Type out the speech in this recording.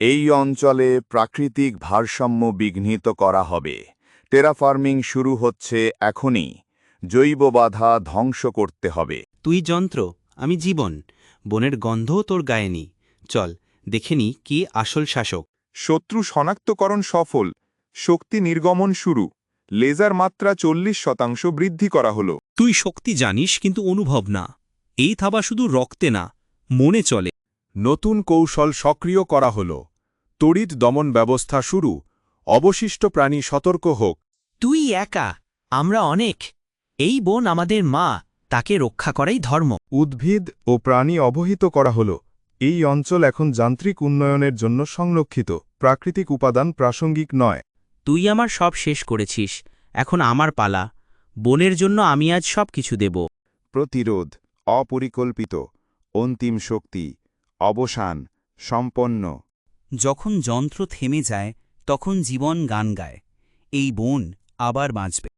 এই অঞ্চলে প্রাকৃতিক ভারসাম্য বিঘ্নিত করা হবে। টেরাফার্মিং শুরু হচ্ছে এখনই। জৈব বাধা ধ্বংস করতে হবে। তুই যন্ত্র আমি জীবন। বনের গন্ধও তোর গায়েনি চল দেখে নি কি আসল শাসক। শত্রু শনাক্তকরণ সফল। শক্তি নির্গমন শুরু। লেজার মাত্রা চল্লিশ শতাংশ বৃদ্ধি করা হলো। তুই শক্তি জানিস কিন্তু অনুভব না। এই থাবা শুধু রক্তে না মনে চলে। নতুন কৌশল সক্রিয় করা হল। তড়িৎ দমন ব্যবস্থা শুরু। অবশিষ্ট প্রাণী সতর্ক হোক। তুই একা আমরা অনেক। এই বোন আমাদের মা তাকে রক্ষা করাই ধর্ম। উদ্ভিদ ও প্রাণী অবহিত করা হল। এই অঞ্চল এখন যান্ত্রিক উন্নয়নের জন্য সংরক্ষিত। প্রাকৃতিক উপাদান প্রাসঙ্গিক নয়। তুই আমার সব শেষ করেছিস। এখন আমার পালা। বনের জন্য আমি আজ সব কিছু দেব। প্রতিরোধ অপরিকল্পিত অন্তিম শক্তি অবসান সম্পন্ন। যখন যন্ত্র থেমে যায় তখন জীবন গান গায়। এই বোন আবার বাঁচবে।